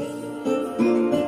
Música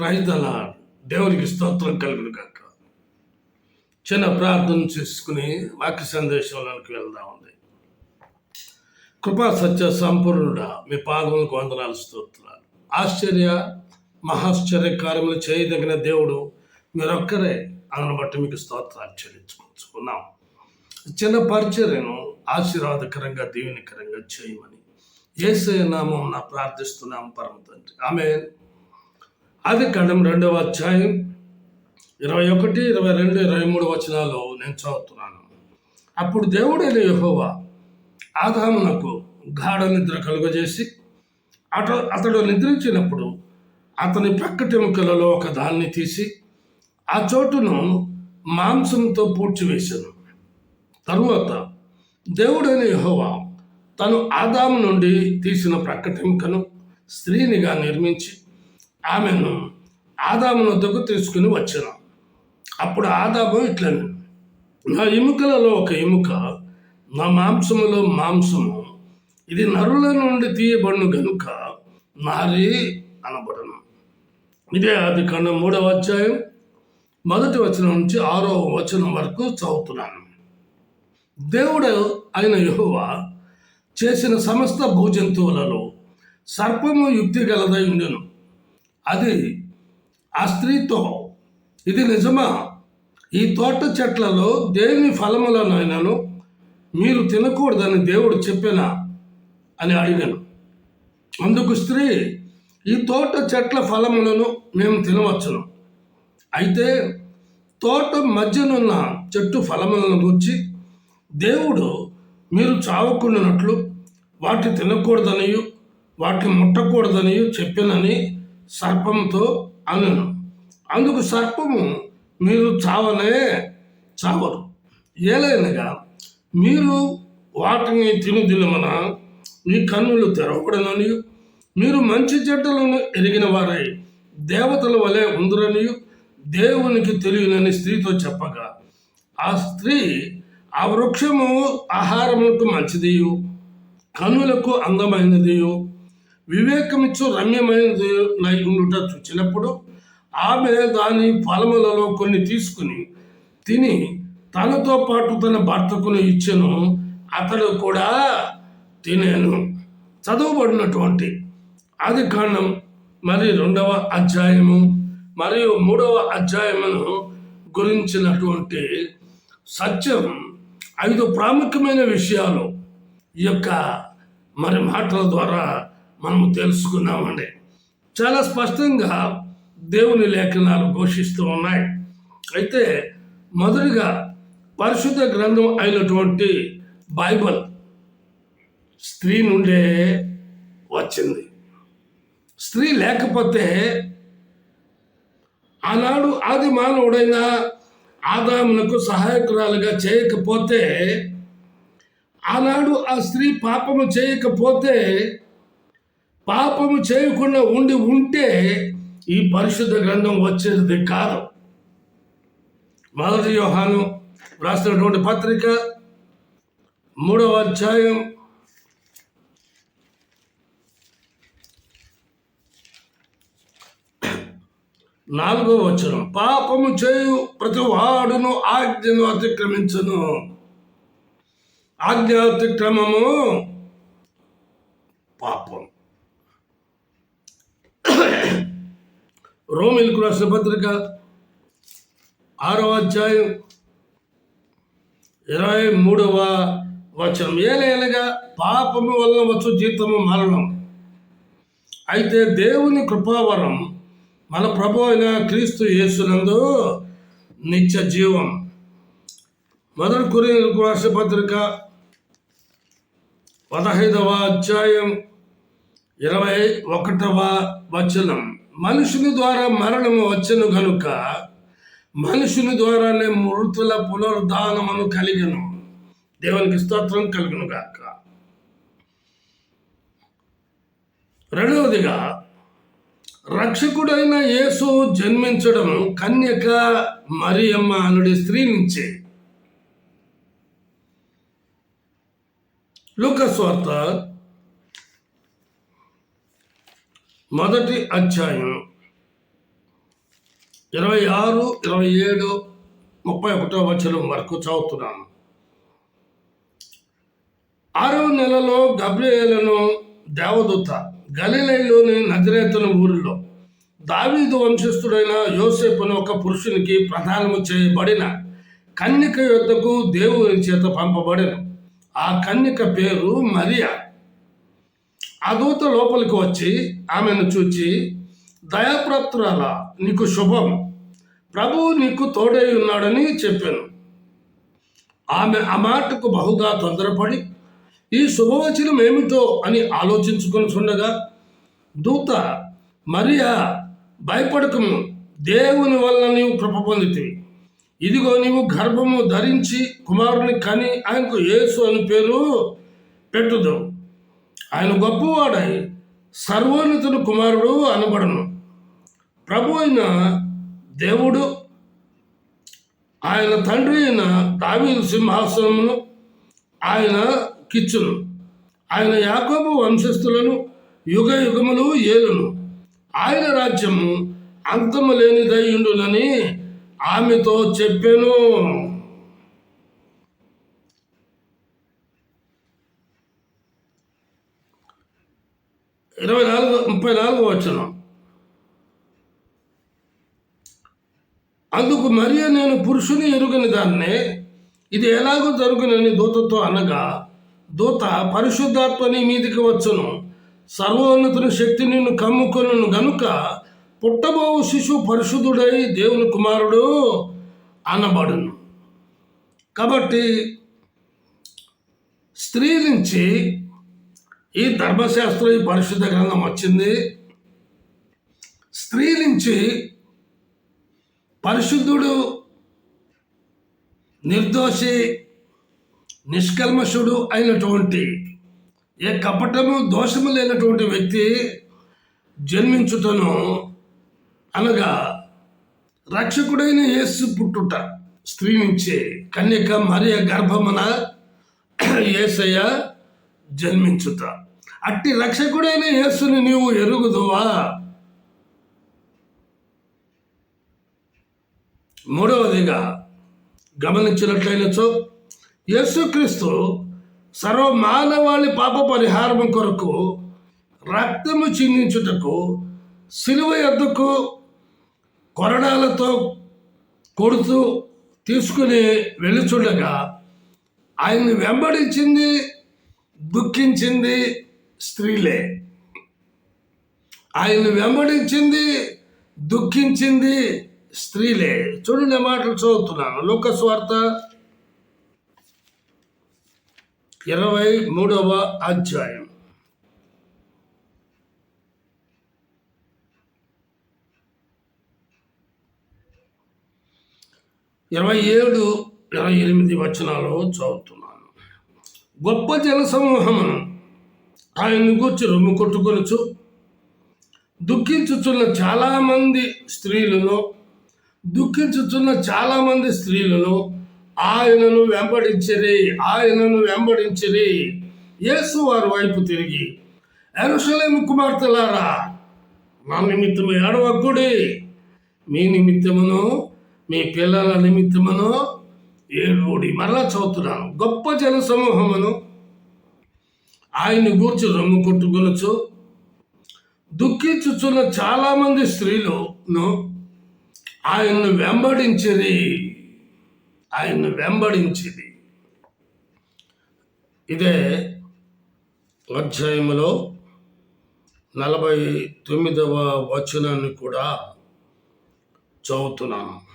ప్రైదల దేవునికి స్తోత్రం కలుగును కాక చిన్న ప్రార్థన చేసుకుని వాక్య సందేశంలోకి వెళ్దాం ఉంది కృపా సత్య సంపూర్ణుడా మీ పాదములకు వందనాలు స్తోత్రాలు. ఆశ్చర్య మహాశ్చర్య కార్యములు చేయదగిన దేవుడు మీరొక్కరే అందును బట్టి మీకు స్తోత్రాలు చెల్లించుకుంటున్నాం. చిన్న పరిచర్యను ఆశీర్వాదకరంగా దీవెనకరంగా చేయమని ఏసే నామం నా ప్రార్థిస్తున్నాం పరమ తండ్రి. ఆమె అది కాండం రెండవ అధ్యాయం ఇరవై ఒకటి ఇరవై రెండు ఇరవై మూడు వచనాలు నేను చదువుతున్నాను. అప్పుడు దేవుడైన యహోవా ఆదామునకు గాఢ నిద్ర కలుగజేసి అట అతడు నిద్రించినప్పుడు అతని ప్రక్కటెముకలలో ఒక దాన్ని తీసి ఆ చోటును మాంసంతో పూడ్చివేశాను. తరువాత దేవుడైన యహోవా తను ఆదాము నుండి తీసిన ప్రక్కటెముకను స్త్రీనిగా నిర్మించి ఆమెను ఆదామును వద్దకు తీసుకుని వచ్చాను. అప్పుడు ఆదాము ఇట్లను నా ఎముకలలో ఒక ఎముక నా మాంసములో మాంసము ఇది నరుల నుండి తీయబడును గనుక నారి అనబడను. ఇదే అది కన్నా మూడవ అధ్యాయం మొదటి వచనం నుంచి ఆరో వచనం వరకు చదువుతున్నాను. దేవుడు అయిన యెహోవా చేసిన సమస్త భూజంతువులలో సర్పము యుక్తి గలదై ఉండెను. అది ఆ స్త్రీతో. ఇది నిజమా? ఈ తోట చెట్లలో దేని ఫలములనైనాను మీరు తినకూడదని దేవుడు చెప్పినా? అని అడిగాను. అందుకు స్త్రీ ఈ తోట చెట్ల ఫలములను మేము తినవచ్చును. అయితే తోట మధ్యనున్న చెట్టు ఫలములను గుర్చి దేవుడు మీరు చావకుండానట్లు వాటి తినకూడదనియు వాటిని ముట్టకూడదనియు చెప్పినని సర్పంతో అనను అందుకు సర్పము మీరు చావనే చావరు. ఏలైనగా మీరు వాటిని తినుదినమన మీ కన్నులు తెరవబడనని మీరు మంచి చెడ్డలను ఎరిగిన వారై దేవతల వలె ఉందరని దేవునికి తెలియనని స్త్రీతో చెప్పగా ఆ స్త్రీ ఆ వృక్షము ఆహారములకు మంచిదియు కన్నులకు అందమైనదియు వివేకమిచ్చు రమ్యమైనది నై ఉండుట చూచినప్పుడు ఆమె దాని ఫలములలో కొన్ని తీసుకుని తిని తనతో పాటు తన భర్తకును ఇచ్చెను అతడు కూడా తినేను. చదవబడినటువంటి ఆది కాండం మరి రెండవ అధ్యాయము మరియు మూడవ అధ్యాయమును గురించినటువంటి సత్యం ఐదు ప్రాముఖ్యమైన విషయాలు ఈ యొక్క మరి మాటల ద్వారా మనము తెలుసుకున్నామండి. చాలా స్పష్టంగా దేవుని లేఖనాలు ఘోషిస్తూ ఉన్నాయి. అయితే మొదటిగా పరిశుద్ధ గ్రంథం అయినటువంటి బైబిల్ స్త్రీ నుండే వచ్చింది. స్త్రీ లేకపోతే ఆనాడు ఆది మానవుడైన ఆదామునకు సహాయకురాలుగా చేయకపోతే ఆనాడు ఆ స్త్రీ పాపము చేయకపోతే పాపము చేయకుండా ఉండి ఉంటే ఈ పరిశుద్ధ గ్రంథం వచ్చేది కాదు. మొదటి యోహాను రాసినటువంటి పత్రిక మూడవ అధ్యాయం నాలుగో వచనం. పాపము చేయు ప్రతి వాడును ఆజ్ఞను అతిక్రమించను. ఆజ్ఞ అతిక్రమము పాపం. రోమిల్కు రాసిన పత్రిక ఆరవ అధ్యాయం ఇరవై మూడవ వచనం. ఏలేనగా పాపము వలన వచ్చు జీతము మరణం. అయితే దేవుని కృపావరం మన ప్రభు అయిన క్రీస్తు యేసునందు నిత్య జీవం. మొదటి కురి రాసిన పత్రిక పదహైదవ అధ్యాయం ఇరవై ఒకటవ వచనం. మనుషుని ద్వారా మరణము వచ్చను కనుక మనుషుని ద్వారానే మృతుల పునరుద్ధానమును కలిగను. దేవునికి స్తోత్రం కలుగును గాక. రెండవదిగా రక్షకుడైన యేసు జన్మించడం కన్యక మరియమ్మ అనుడి స్త్రీ నుంచే. లోకస్వార్థ మొదటి అధ్యాయం. ఇరవై ఆరు ఇరవై ఏడు ముప్పై ఒకటో వచనం వరకు చదువుతున్నాను ఆరో నెలలో గబ్రియేలను దేవదూత గలిలైలోని నజరేతన ఊరిలో దావీదు వంశస్థుడైన యోసేపును ఒక పురుషునికి ప్రధానము చేయబడిన కన్యక యొద్దకు దేవుని చేత పంపబడిన. ఆ కన్యక పేరు మరియా. ఆ దూత లోపలికి వచ్చి ఆమెను చూచి దయాప్రాప్తురాల నీకు శుభం. ప్రభువు నీకు తోడై ఉన్నాడని చెప్పాను. ఆమె ఆ మాటకు బహుగా తొందరపడి ఈ శుభవచనం ఏమిటో అని ఆలోచించుకొని చూడగా దూత మరియా భయపడకము. దేవుని వల్ల నీవు కృప పొందితివి. ఇదిగో నీవు గర్భము ధరించి కుమారుని కని ఆయనకు యేసు అని పేరు పెట్టుదావు. ఆయన గొప్పవాడై సర్వోన్నతుడు కుమారుడు అనబడను. ప్రభు అయిన దేవుడు ఆయన తండ్రి అయిన దావీదు సింహాసనమును ఆయన కిచ్చును. ఆయన యాకోబు వంశస్థులను యుగ యుగములు ఏలును. ఆయన రాజ్యము అంతము లేనిదయ్యుండునని ఆమెతో చెప్పాను ఇరవై నాలుగు ముప్పై నాలుగు వచ్చిన అందుకు మరియు నేను పురుషుని ఎరుగని దాన్నే ఇది ఎలాగో జరుగునని దూతతో అనగా దూత పరిశుద్ధాత్మని మీదికి వచ్చును. సర్వోన్నతుని శక్తి నిన్ను కమ్ముకొను గనుక పుట్టబోవు శిశువు పరిశుద్ధుడై దేవుని కుమారుడు అనబడును. కాబట్టి స్త్రీ నుంచి ఈ ధర్మశాస్త్రం ఈ పరిశుద్ధ గ్రంథం వచ్చింది. స్త్రీ నుంచి పరిశుద్ధుడు నిర్దోషి నిష్కల్మషుడు అయినటువంటి ఏ కపటము దోషము లేనటువంటి వ్యక్తి జన్మించుటను అనగా రక్షకుడైన యేసు పుట్టుట. స్త్రీ నుంచి కన్యక మరియ గర్భమున యేసయ్య జన్మించుట. అట్టి రక్షకుడైన యేసుని నీవు ఎరుగుదువా? మూడవదిగా గమనించినట్లయినచో యేసుక్రీస్తు సర్వ మానవాళి పాప పరిహారం కొరకు రక్తము చిందించుటకు సిలువ ఎద్దుకు కొరడాలతో కొడుతూ తీసుకుని వెళ్ళుచుండగా ఆయన్ని వెంబడించింది దుఃఖించింది స్త్రీలే. ఆయన్ని వెంబడించింది దుఃఖించింది స్త్రీలే. చూడండి మాటలు చదువుతున్నాను. లోకస్వార్త ఇరవై మూడవ అధ్యాయం. ఇరవై ఏడు ఇరవై ఎనిమిది వచనాలు చదువుతున్నాను. గొప్ప జన సమూహమును ఆయన్ని గూర్చి రొమ్ము కొట్టుకొనుచు దుఃఖించుచున్న చాలామంది స్త్రీలను దుఃఖించుచున్న చాలామంది స్త్రీలను ఆయనను వెంబడించిరి ఆయనను వెంబడించిరి. యేసు వారి వైపు తిరిగి ఎరుసలేము కుమార్తెలారా నా నిమిత్తము ఏడవకుడి. మీ నిమిత్తమును మీ పిల్లల నిమిత్తమును ఏడుడి మరలా చదువుతున్నాను. గొప్ప జన సమూహమును ఆయన్ని గూర్చి రొమ్ము కొట్టుకొనొచ్చు. దుఃఖించుచున్న చాలామంది స్త్రీలను ఆయన్ను వెంబడించేది ఆయన్ను వెంబడించేది ఇదే అధ్యాయంలో నలభై తొమ్మిదవ వచనాన్ని కూడా చదువుతున్నాను.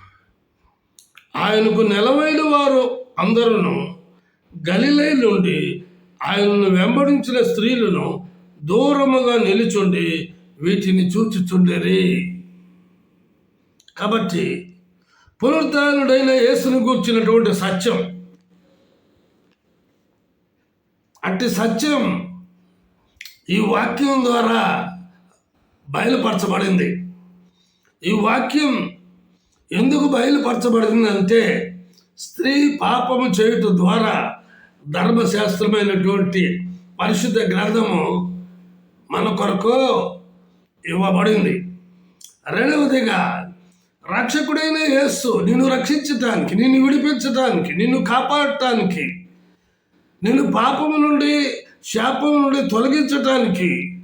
ఆయనకు నెలవైన వారు అందరూ గలిలై నుండి ఆయనను వెంబడించిన స్త్రీలను దూరముగా నిలుచుండి వీటిని చూచుచుండేరి. కాబట్టి పునరుద్ధానుడైన యేసును కూర్చున్నటువంటి సత్యం. అట్టి సత్యం ఈ వాక్యం ద్వారా బయలుపరచబడింది. ఈ వాక్యం ఎందుకు బయలుపరచబడిందంటే స్త్రీ పాపము చేయుట ద్వారా ధర్మశాస్త్రమైనటువంటి పరిశుద్ధ గ్రంథము మన కొరకు ఇవ్వబడింది. రెండవదిగా రక్షకుడైన యేసు నిన్ను రక్షించటానికి నిన్ను విడిపించటానికి నిన్ను కాపాడటానికి నిన్ను పాపము నుండి శాపము నుండి తొలగించటానికి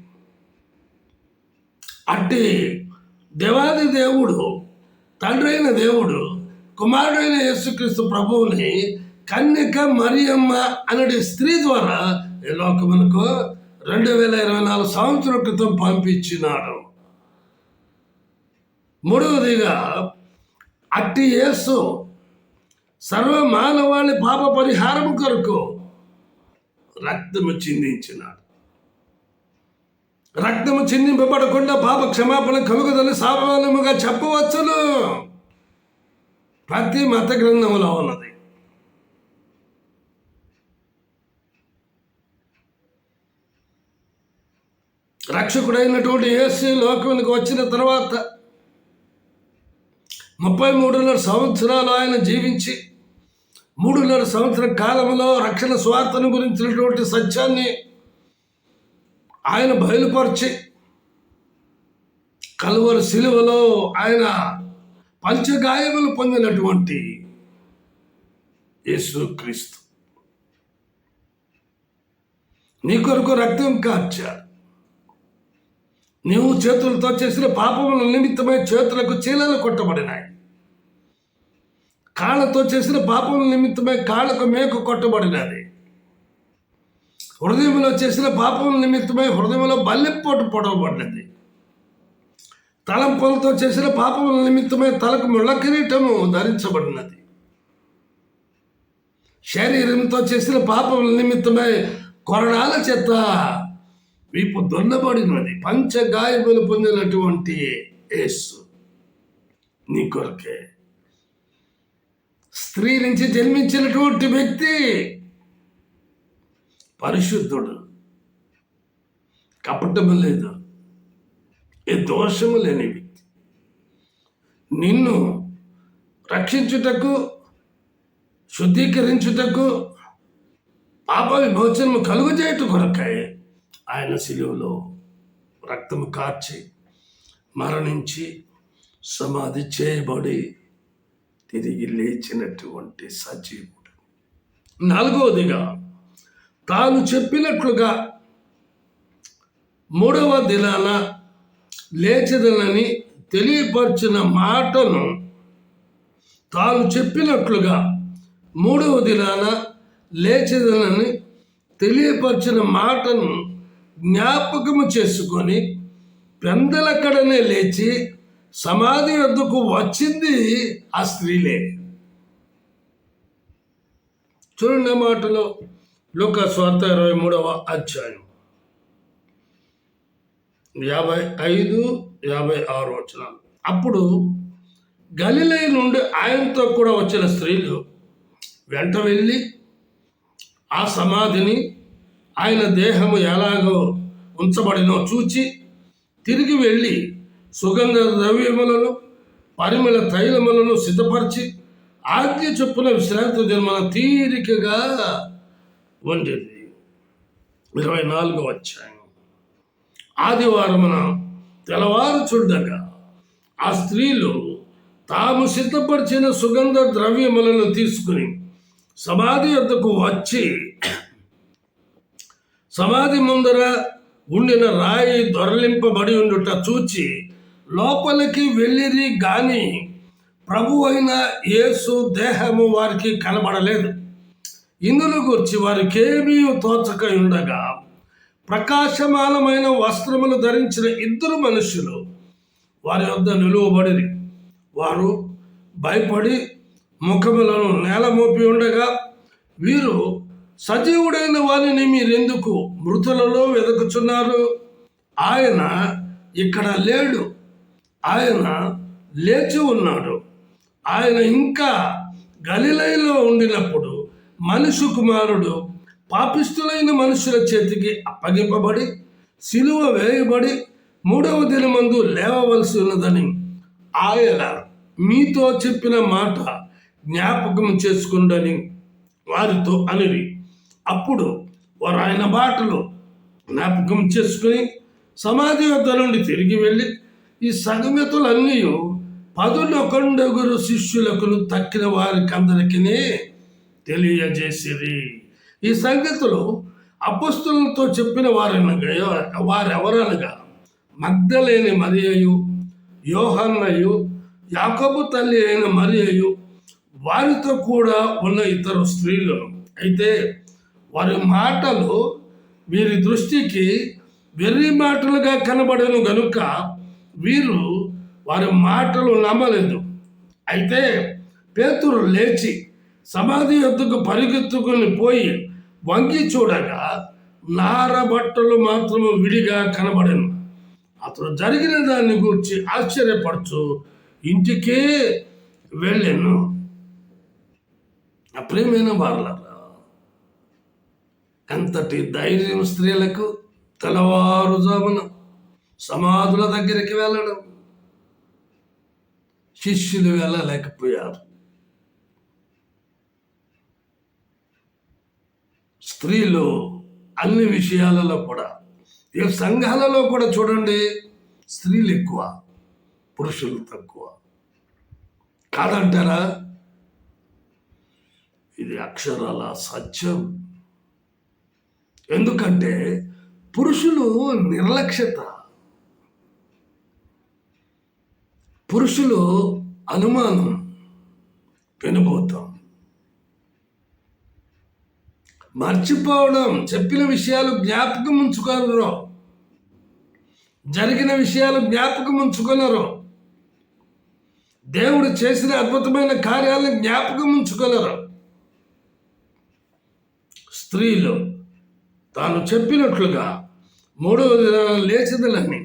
అట్టి దేవాది దేవుడు తండ్రి అయిన దేవుడు కుమారుడైన యేసుక్రీస్తు ప్రభువుని కన్యక మరియమ్మ అనే స్త్రీ ద్వారా ఈ లోకమునకు రెండు వేల ఇరవై నాలుగు సంవత్సరం క్రితం పంపించినాడు. మూడవదిగా అట్టి యేసు సర్వ మానవాళి పాప పరిహారం కొరకు రక్తము చిందించినాడు. రక్తము చిందింపబడకుండా పాప క్షమాపణ కలుగుదని సామాన్యముగా చెప్పవచ్చును. ప్రతి మత గ్రంథములో ఉన్నది. రక్షకుడైనటువంటి యేసు లోకానికి వచ్చిన తర్వాత ముప్పై మూడున్నర సంవత్సరాలు ఆయన జీవించి మూడున్నర సంవత్సర కాలంలో రక్షణ స్వార్థను గురించినటువంటి సత్యాన్ని ఆయన బయలుపరిచి కలువరు శిలువలో ఆయన పంచగాయములు పొందినటువంటి యేసుక్రీస్తు. నీ కొరకు రక్తం కార్చారు. నీవు చేతులతో చేసిన పాపముల నిమిత్తమై చేతులకు చీలలు కొట్టబడినాయి. కాళ్ళతో చేసిన పాపముల నిమిత్తమై కాళ్ళకు మేకు కొట్టబడినది. హృదయంలో చేసిన పాపం నిమిత్తమై హృదయంలో బల్లెపోటు పొడవబడినది. తలంపులతో చేసిన పాపం నిమిత్తమై తలకు ముళ్ళ కిరీటము ధరించబడినది. శరీరంతో చేసిన పాపం నిమిత్తమై కొరడాల చేత వీపు దొన్నబడినది. పంచగాయములు పొందినటువంటి యేసు నీ కొరకే. స్త్రీ నుంచి జన్మించినటువంటి వ్యక్తి పరిశుద్ధుడు. కపటము లేదు. ఏ దోషము లేని వ్యక్తి. నిన్ను రక్షించుటకు శుద్ధీకరించుటకు పాప విమోచనము చేయటం కొరకై ఆయన శిలువలో రక్తము కార్చి మరణించి సమాధి చేయబడి తిరిగి లేచినటువంటి సజీవుడు. నాలుగవదిగా తాను చెప్పినట్లుగా మూడవ దినాన లేచదనని తెలియపరిచిన మాటను తాను చెప్పినట్లుగా మూడవ దినాన లేచదనని తెలియపరిచిన మాటను జ్ఞాపకము చేసుకొని పెందలక్కడనే లేచి సమాధి వద్దకు వచ్చింది ఆ స్త్రీలే. చూడండి మాటలో. లోకస్వార్థ ఇరవై మూడవ అధ్యాయం యాభై ఐదు యాభై ఆరు వచ్చిన అప్పుడు గలిలై నుండి ఆయనతో కూడా వచ్చిన స్త్రీలు వెంట వెళ్ళి ఆ సమాధిని ఆయన దేహము ఎలాగో ఉంచబడినో చూచి తిరిగి వెళ్ళి సుగంధ ద్రవ్యములను పరిమళ తైలములను సిద్ధపరిచి ఆజ్ఞ చొప్పున విశ్రాంతి దినమున తీరికగా ఉండేది ఇరవై నాలుగో అధ్యాయం. ఆదివారమున తెల్లవారు చూడగా ఆ స్త్రీలు తాము సిద్ధపరిచిన సుగంధ ద్రవ్యములను తీసుకుని సమాధి వద్దకు వచ్చి సమాధి ముందర ఉండిన రాయి దొరలింపబడి ఉండుట చూచి లోపలికి వెళ్ళిరి గాని ప్రభు అయిన యేసు దేహము వారికి కనబడలేదు. ఇందులో గురించి వారికేమీ తోచక ఉండగా ప్రకాశమానమైన వస్త్రములు ధరించిన ఇద్దరు మనుషులు వారి వద్ద నిలువబడిరి. వారు భయపడి ముఖములను నేల మోపి ఉండగా వీరు సజీవుడైన వారిని మీరెందుకు మృతులలో వెతుకుచున్నారు? ఆయన ఇక్కడ లేడు. ఆయన లేచి ఉన్నాడు. ఆయన ఇంకా గలిలైలో ఉండినప్పుడు మనుషు కుమారుడు పాపిస్తులైన మనుషుల చేతికి అప్పగింపబడి సిలువ వేయబడి మూడవ దినమందు లేవవలసి ఉన్నదని ఆయన మీతో చెప్పిన మాట జ్ఞాపకం చేసుకుండని వారితో అనిరి. అప్పుడు వారు ఆయన మాటలు జ్ఞాపకం చేసుకుని సమాధి వద్ద నుండి తిరిగి వెళ్ళి ఈ సంగతులన్నీ పదునొకండగురు శిష్యులకు తక్కిన వారికి అందరికీ తెలియజేసిరి. ఈ సంగతులు అపస్తులతో చెప్పిన వారనగా వారెవరనగా మగ్ధలేని మరియయు యోహన్నయు యాకబు తల్లి అయిన మరియయు వారితో కూడా ఉన్న ఇతరు స్త్రీలు అయితే వారి మాటలు వీరి దృష్టికి వెర్రి మాటలుగా కనబడను గనుక వీరు వారి మాటలు నమ్మలేదు. అయితే పేతురు లేచి సమాధి యొద్దకు పరిగెత్తుకుని పోయి వంగి చూడగా నార బట్టలు మాత్రము విడిగా కనబడను. అతడు జరిగిన దాన్ని గురించి ఆశ్చర్యపడుచు ఇంటికే వెళ్ళాను. అప్రియమైన వారలరా ఎంతటి ధైర్యం స్త్రీలకు తెల్లవారుజామున సమాధుల దగ్గరికి వెళ్ళడం. శిష్యులు వెళ్ళలేకపోయారు. స్త్రీలు అన్ని విషయాలలో కూడా ఏ సంఘాలలో కూడా చూడండి స్త్రీలు ఎక్కువ పురుషులు తక్కువ. కాదంటారా? ఇది అక్షరాల సత్యం. ఎందుకంటే పురుషులు నిర్లక్ష్యత. పురుషులు అనుమానం పెనుపోతాం మర్చిపోవడం. చెప్పిన విషయాలు జ్ఞాపకం ఉంచుకోనరు. జరిగిన విషయాలు జ్ఞాపకం ఉంచుకొనరు. దేవుడు చేసిన అద్భుతమైన కార్యాలను జ్ఞాపకం ఉంచుకొనరు. స్త్రీలు తాను చెప్పినట్లుగా మూడవ దినాన లేచిదలని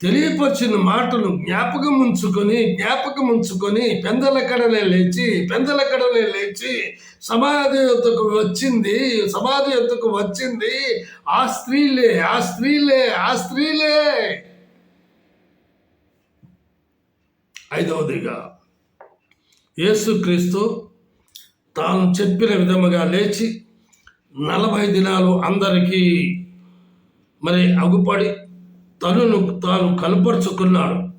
తెలియపరిచిన మాటలు జ్ఞాపకం ఉంచుకొని జ్ఞాపకం ఉంచుకొని పెందలకడనే లేచి పెందలకడనే లేచి సమాధి యొద్దకు వచ్చింది సమాధి యొద్దకు వచ్చింది. ఆ స్త్రీలే ఆ స్త్రీలే ఆ స్త్రీలే. ఐదవదిగా యేసుక్రీస్తు తాను చెప్పిన విధముగా లేచి నలభై దినాలు అందరికీ మరి అగుపడి తనును తాను కనపరుచుకున్నాడు.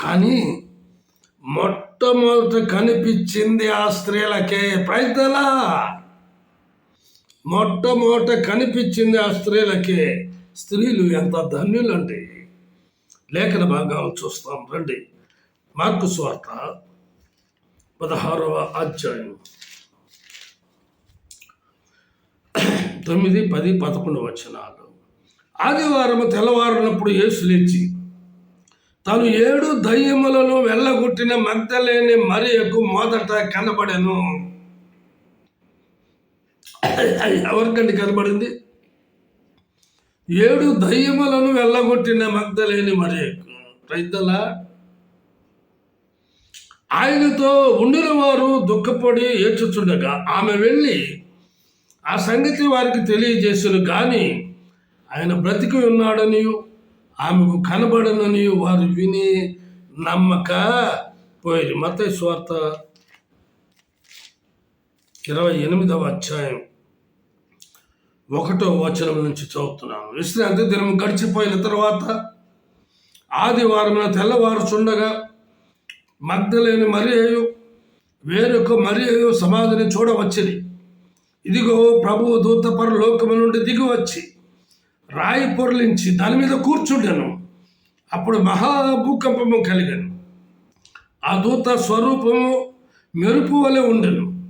కానీ మొట్టమొదట కనిపించింది ఆ స్త్రీలకే. ప్రయత్నలా మొట్టమొదట కనిపించింది ఆ స్త్రీలకే. స్త్రీలు ఎంత ధన్యులండి. లేఖన భాగాలు చూస్తాం. రండి. మార్కు స్వార్త పదహారవ అధ్యాయం. తొమ్మిది పది పదకొండు వచనాలు. ఆదివారం తెల్లవారునప్పుడు యేసు లేచి తను ఏడు దయ్యములను వెళ్ళగొట్టిన మగ్ధలేని మరియకు మొదట కనబడెను. ఎవరికండి కనబడింది? ఏడు దయ్యములను వెళ్ళగొట్టిన మగ్ధలేని మరియకు. రైతులా ఆయనతో ఉండిన వారు దుఃఖపడి ఏడ్చుచుండగా ఆమె వెళ్ళి ఆ సంగతి వారికి తెలియజేసిన. కానీ ఆయన బ్రతికి ఉన్నాడని ఆమెకు కనబడనని వారు విని నమ్మక పోయేది. మత స్వార్థ ఇరవై ఎనిమిదవ అధ్యాయం ఒకటో వచనం నుంచి చదువుతున్నాను. విశ్రాంతి దినం గడిచిపోయిన తర్వాత ఆదివారం తెల్లవారుచుండగా మగ్ధలేని మరియు వేరొక మరియు సమాధిని చూడవచ్చింది ఇదిగో ప్రభువు దూత పరలోకము నుండి దిగి వచ్చి రాయి పొరలించి దాని మీద కూర్చుండెను. అప్పుడు మహాభూకంపము కలిగాను. ఆ దూత స్వరూపము మెరుపు వలె ఉండెను.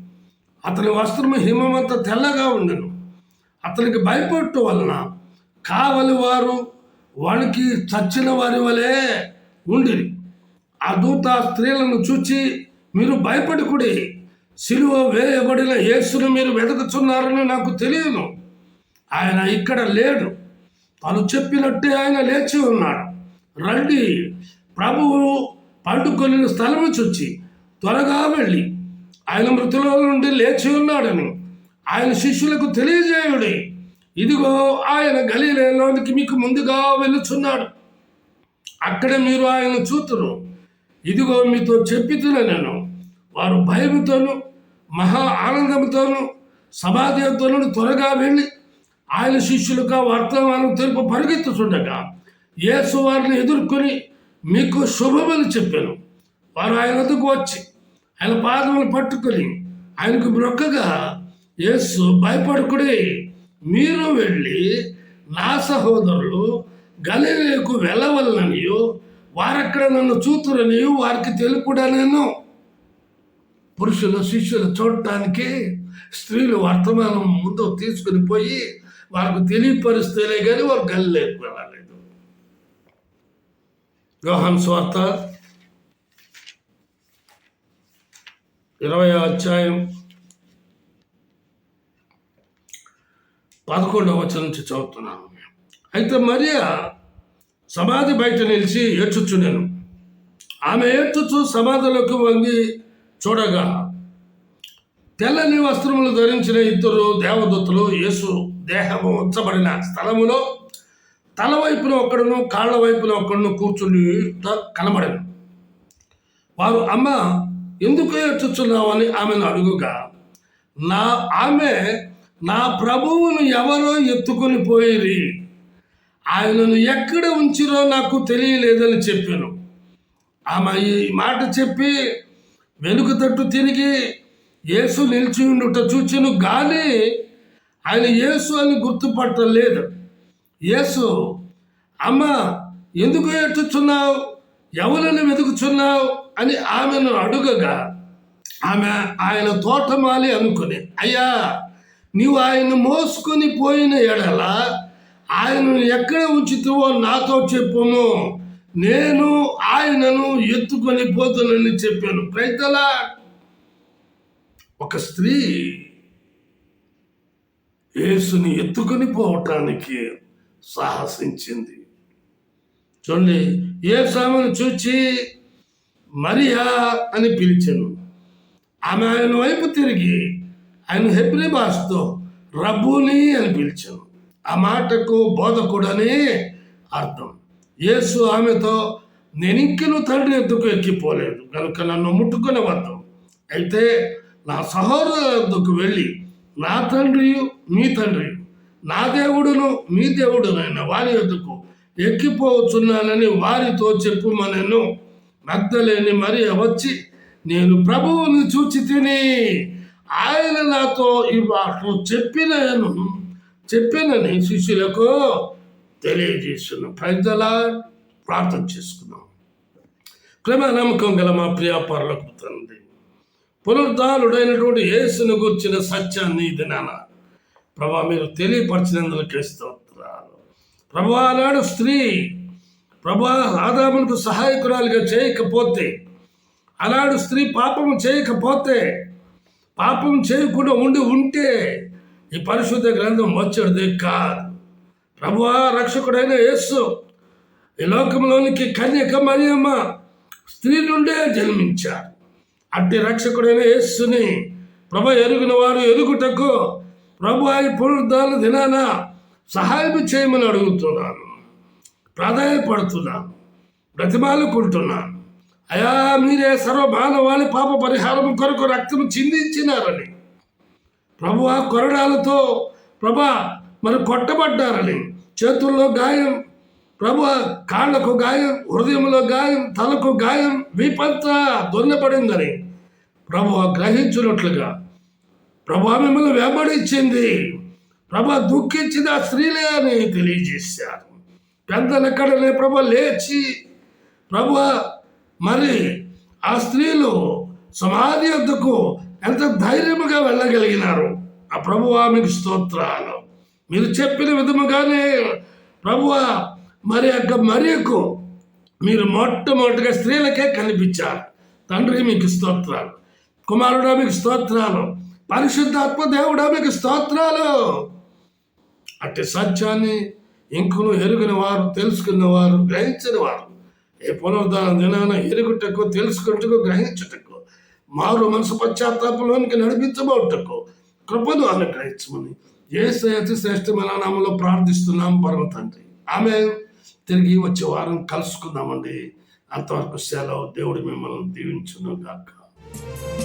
అతని వస్త్రము హిమమంత తెల్లగా ఉండెను. అతనికి భయపడటం వలన కావలి వారు వానికి చచ్చిన వారి వలె ఉండిరి. ఆ దూత స్త్రీలను చూచి మీరు భయపడకుడి. సిలువ వేయబడిన యేసును మీరు వెతుకుతున్నారని నాకు తెలియను ఆయన ఇక్కడ లేడు. తను చెప్పినట్టే ఆయన లేచి ఉన్నాడు. రండి ప్రభువు పండుకొని స్థలము చూచి త్వరగా వెళ్ళి. ఆయన మృతుల నుండి లేచి ఉన్నాడని ఆయన శిష్యులకు తెలియజేయుడి. ఇదిగో ఆయన గలీలేలోనికి మీకు ముందుగా వెళ్ళుచున్నాడు. అక్కడ మీరు ఆయన చూతురు. ఇదిగో మీతో చెప్పితున్న నేను. వారు భయముతోను మహా ఆనందంతోను సమాధితోనూ త్వరగా వెళ్ళి ఆయన శిష్యులకు వర్తమానం తెలుపు పరిగెత్తుతుండగా యేసు వారిని ఎదుర్కొని మీకు శుభమని చెప్పాను. వారు ఆయన వద్దకు వచ్చి ఆయన పాదములు పట్టుకొని ఆయనకు బ్రొక్కగా యేసు భయపడుకుడి మీరు వెళ్ళి నా సహోదరులు గలీలకు వెళ్ళవలననియో వారక్కడ నన్ను చూతురనియో వారికి తెలుపుడా నేను పురుషులు శిష్యులు చూడటానికి స్త్రీలు వర్తమానం ముందు తీసుకుని పోయి వారికి తెలియపరిస్తేనే కానీ వారు గల్లేకు వెళ్ళలేదు యోహన్ స్వార్త ఇరవై అధ్యాయం పదకొండవ వచ్చిన నుంచి చదువుతున్నాను. అయితే మరియా సమాధి బయట నిలిచి ఏడ్చుచున్నాను ఆమె ఏడ్చుచు సమాధిలోకి వంగి చూడగా తెల్లని వస్త్రములు ధరించిన ఇద్దరు దేవదత్తులు యేసు దేహము ఉంచబడిన స్థలములో తల వైపున ఒకడును కాళ్ళ వైపున ఒకడును కూర్చుని కనబడను. వారు అమ్మ ఎందుకు ఏడ్చుచున్నావని ఆమెను అడుగుగా నా ఆమె నా ప్రభువును ఎవరో ఎత్తుకొని పోయిరి. ఆయనను ఎక్కడ ఉంచిరో నాకు తెలియలేదని చెప్పాను. ఆమె ఈ మాట చెప్పి వెనుక తట్టు తిరిగి యేసు నిలిచి ఉండుట చూచెను కానీ ఆయన యేసు అని గుర్తుపట్టలేదు. యేసు అమ్మ ఎందుకు ఎట్టుచున్నావు ఎవరిని వెతుకుచున్నావు? అని ఆమెను అడుగగా ఆమె ఆయన తోటమాలి అనుకుని అయ్యా నీవు ఆయన మోసుకొని పోయిన ఎడల ఆయనను ఎక్కడ ఉంచుతావో నాతో చెప్పును నేను ఆయనను ఎత్తుకొని పోతానని చెప్పాను. ప్రయత్నలా ఒక స్త్రీ యేసుని ఎత్తుకొని పోవటానికి సాహసించింది. చూడండి ఏ సామెను చూచి మరియా అని పిలిచాను ఆమె ఆయన వైపు తిరిగి ఆయన హెబ్రి భాషతో రబ్బుని అని పిలిచాను ఆ మాటకు బోధకుడని అర్థం. యేసు ఆమెతో నేను ఇంకను తండ్రి ఎత్తుకు ఎక్కిపోలేదు కనుక నన్ను ముట్టుకునే వద్దాం. అయితే నా సహోదరుల ఎద్దుకు వెళ్ళి నా తండ్రి మీ తండ్రి నా దేవుడును మీ దేవుడునైన వారి ఎద్దుకు ఎక్కిపోవచ్చున్నానని వారితో చెప్పుమనను. నద్దలేని మరి వచ్చి నేను ప్రభువుని చూచి తిని ఆయన నాతో ఈ మాటలు చెప్పినను. చెప్పినని శిష్యులకు తెలియజేస్తున్నాం ప్రజలా ప్రార్థన చేసుకున్నాం ప్రేమ నమ్మకం గల మా ప్రియాపరులకు తండ్రి పునరుద్ధారుడైనటువంటి యేసును గుర్చిన సత్యాన్ని దినాన ప్రభా మీరు తెలియపరిచినందుకు స్తోత్రాలు. ప్రభా నాడు స్త్రీ ప్రభా ఆదాములకు సహాయకురాలిగా చేయకపోతే అలాడు స్త్రీ పాపం చేయకపోతే పాపం చేయకుండా ఉండి ఉంటే ఈ పరిశుద్ధ గ్రంథం వచ్చేది కాదు. ప్రభువా రక్షకుడైన యేసు ఈ లోకంలోనికి కన్యక మరియమ్మ స్త్రీ నుండే జన్మించారు అట్టి రక్షకుడైన యేస్సుని ప్రభ ఎరుగున వారు ఎరుగుటకు ప్రభు ఆయన పునరుద్ధాన దినాన సహాయం చేయమని అడుగుతున్నాను. ప్రాధాన్యపడుతున్నాను బ్రతిమాలుకుంటున్నాను. అయా మీరే సర్వ మానవాళి పాప పరిహారం కొరకు రక్తం చిందించినారని. ప్రభు ఆ కొరడాలతో ప్రభా మరి కొట్టబడ్డారని. చేతుల్లో గాయం ప్రభు కాళ్ళకు గాయం హృదయంలో గాయం తలకు గాయం వీపంతా దొన్నపడిందని ప్రభు గ్రహించినట్లుగా. ప్రభు మిమ్మల్ని వెంబడించింది. ప్రభ దుఃఖించింది ఆ స్త్రీలే అని తెలియజేశారు. పెద్దలెక్కడనే ప్రభ లేచి ప్రభు మరి ఆ స్త్రీలు సమాధి వద్దకు ఎంత ధైర్యముగా వెళ్ళగలిగినారు? ఆ ప్రభు మీకు స్తోత్రాలు. మీరు చెప్పిన విధముగానే ప్రభువ మరి యొక్క మరియకు మీరు మొట్టమొదటిగా స్త్రీలకే కనిపించారు. తండ్రి మీకు స్తోత్రాలు. కుమారుడా మీకు స్తోత్రాలు. పరిశుద్ధాత్మ దేవుడా మీకు స్తోత్రాలు. అట్టి సత్యాన్ని ఇంకును ఎరుగని వారు తెలుసుకున్న వారు గ్రహించిన వారు ఏ పునరుద్ధరణ దినాన ఎరుగుటకు తెలుసుకుంటకు గ్రహించుటకు మారు మనసు పశ్చాత్తాపంలోనికి నడిపించబోటకు కృపను అనుగ్రహించమని. ఏ అతి శ్రేష్టమైన నామంలో ప్రార్థిస్తున్నాం పరమ తండ్రి. ఆమె తిరిగి వచ్చే వారం కలుసుకుందామండి. అంతవరకు సెలవు. దేవుడు మిమ్మల్ని దీవించును గాక.